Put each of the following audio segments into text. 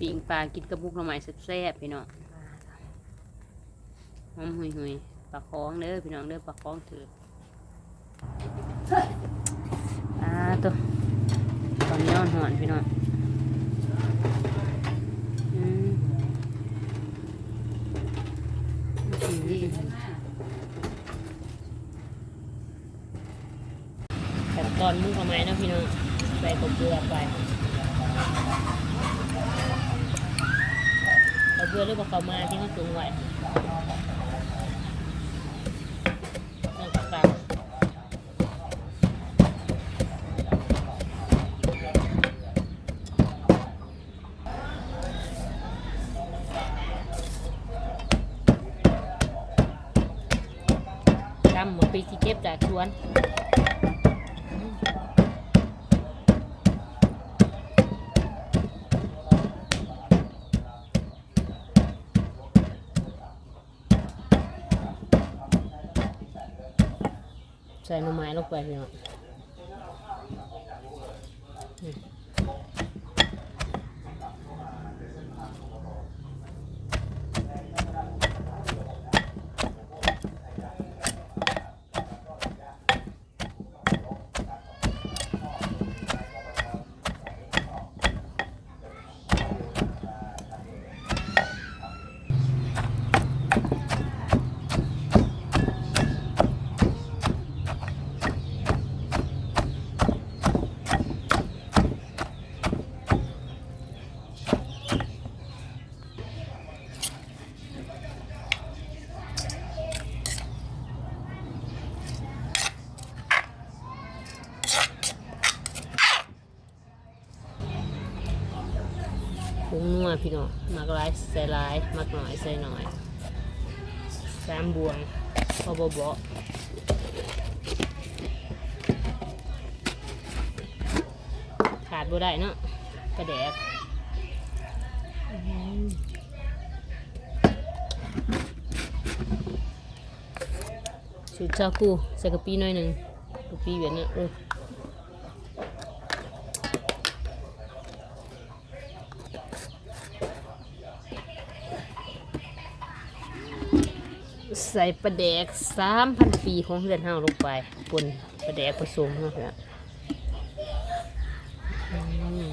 ปิงปลากินกระบุกหน่อไม้แซ่บๆพี่น้องหอมหุยหุยๆปลาคองเด้อพี่น้องเด้อปลาคองถืออ่าตัวตอนนี้อ่อนหอนพี่น้องอืมดีแต่ตอนมุกหน่อไม้นะพี่น้องใส่กบเกลือไป เพื่อเรื่องเขามาที่เขาสูงไหว้เรื่งกับการดำหมดปีที่เก็บจากสวน ใส่หน่อไม้ลงไปพี่น้องอืม ผงนัวพี่น้องมักหลายใส่หลายมักหน่อยใส่หน่อยสามบวงพอบเบาขาดบ่ได้เนาะกระแดกอื้อหือชุดชาคูใส่กะปิหน่อยหนึ่งกะปิเวียดเนาะเออ ใส่ปลาแดกสามพันปีของเรือนเฮาลงไปปนปลาแดกผสมเนาะครับอืม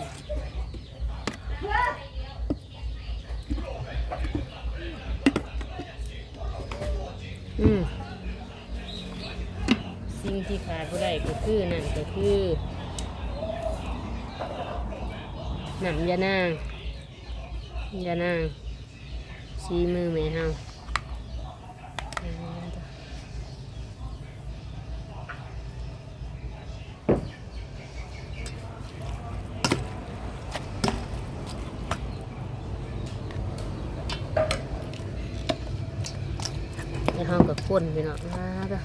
อืมสิ่งที่ขาดบ่ได้ก็คือนั่นก็คือน้ำยานางยานางซีมือแม่เฮา ในห้องกับคนไปเน้องมาเด้อ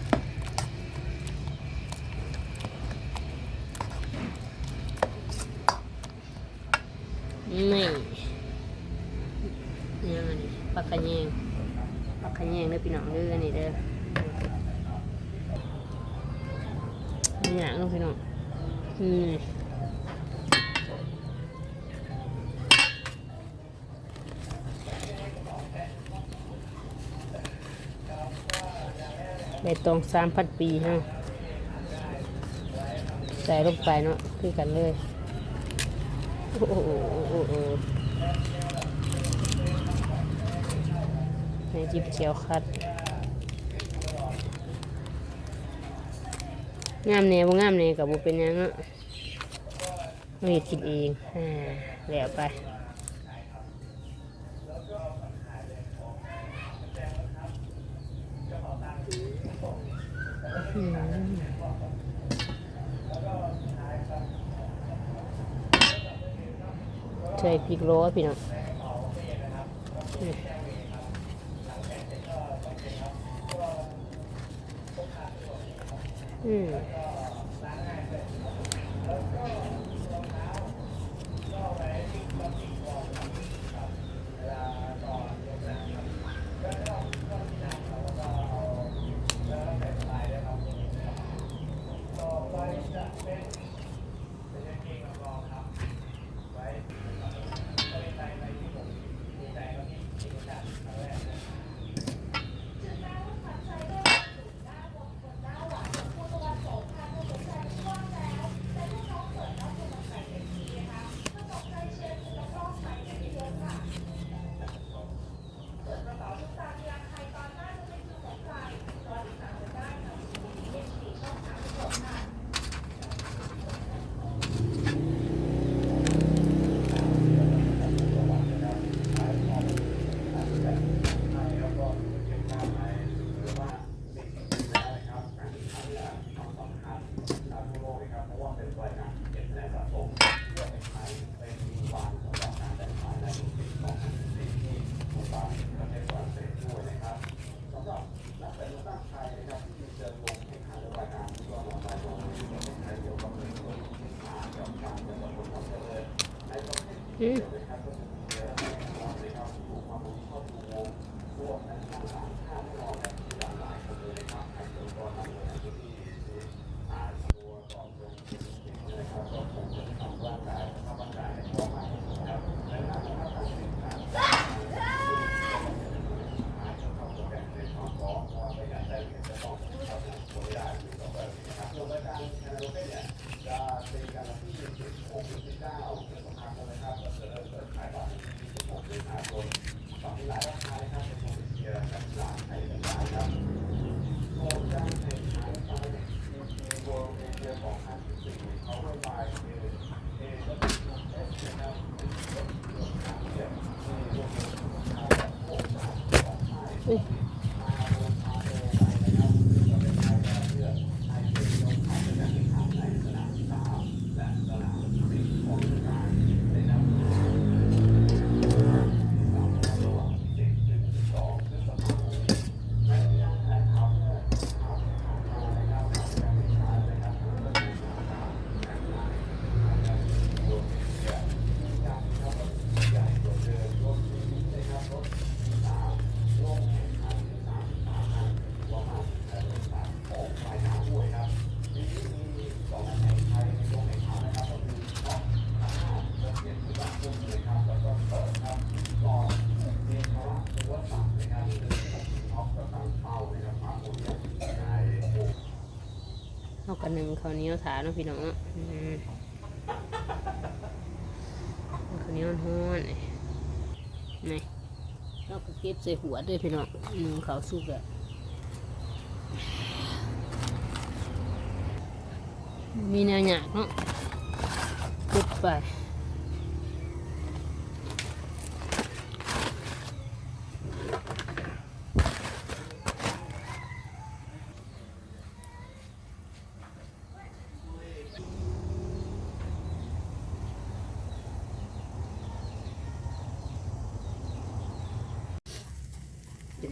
นี่ยังอันนี้ปลากระแยงปลากระแยงเด้อ พี่น้องเด้อนี่เด้อนี่อย่างเด้อพี่น้องอืมใบตองสามพันปีฮะใส่ลงไปเนาะคือกันเลย โอ้โหในจิบเจียวคัด งามแน่บ่งามแน่กับบ่เป็นยังเนาะเราเฮ็ดเองอ่าแล้วไปใส่พริกโรยพี่น้อง อื มอืมอืมอุ้ย อันหนึ่งข้าวเหนียวถาเนาะพี่น้องอืมข้าวเหนียวมันฮ้อนนี่เราก็เก็บใส่หัวด้วยพี่น้องหนึ่งข้าวสุกอะมีแนวหยาดเนาะปุ๊บไป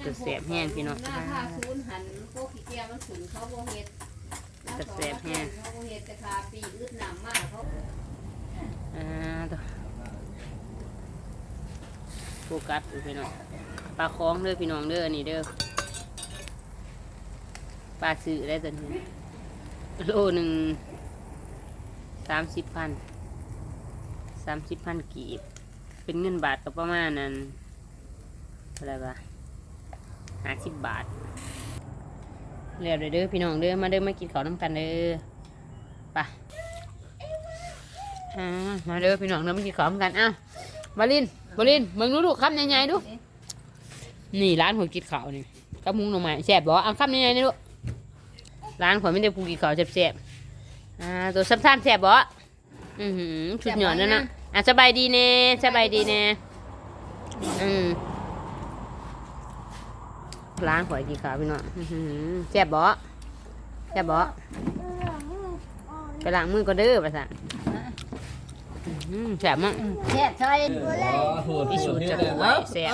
เป็นตัวแสบแห้งพี่น้อง หน้าผ้าศูนย์หันพวกขี้เกียจมันสูงเขาบ่เฮ็ดแต่แสบแห้ง เขาบ่เฮ็ดแต่คาปีอึดหนำมากเขาอ่าตัวโฟกัสอยู่พี่น้องปลาคล้องเด้อพี่น้องเด้อนี่เด้อปลาสื่อได้ตัวนี้โลหนึ่งสามสิบพันสามสิบพันกีบ เป็นเงินบาทก็ประมาณนั้นอะไรปะ ห้าสิบบาทเรียบเลยเด้อพี่น้องเด้อมาเด้อมากินข้าวน้ำกันเด้อไปอ่ามาเด้อพี่น้องเด้อมากินข้าวกันอ้าวบาลินบาลินมึงดูดูคำใหญ่ๆดูนี่ร้านหัวกินข้าวนี่กับมุงหน่อไม้แซ่บบ่เอาคำใหญ่ๆนี่ดูร้านข่อยไม่ได้ผูกินข้าวแซ่บๆอ่าตัวซ้ำๆแซ่บบ่อือหือชุดหย่อนนั่นนะอะสบายดีแน่สบายดีแน่อืม ร้านข่อยกินข้าวพี่น้องอื้อหือแซ่บบ่แซ่บบ่ไปล้างมือก็เด้อประสานอืมแซ่บมากแซ่บใช่พิสูจน์จากหัวแซ่บ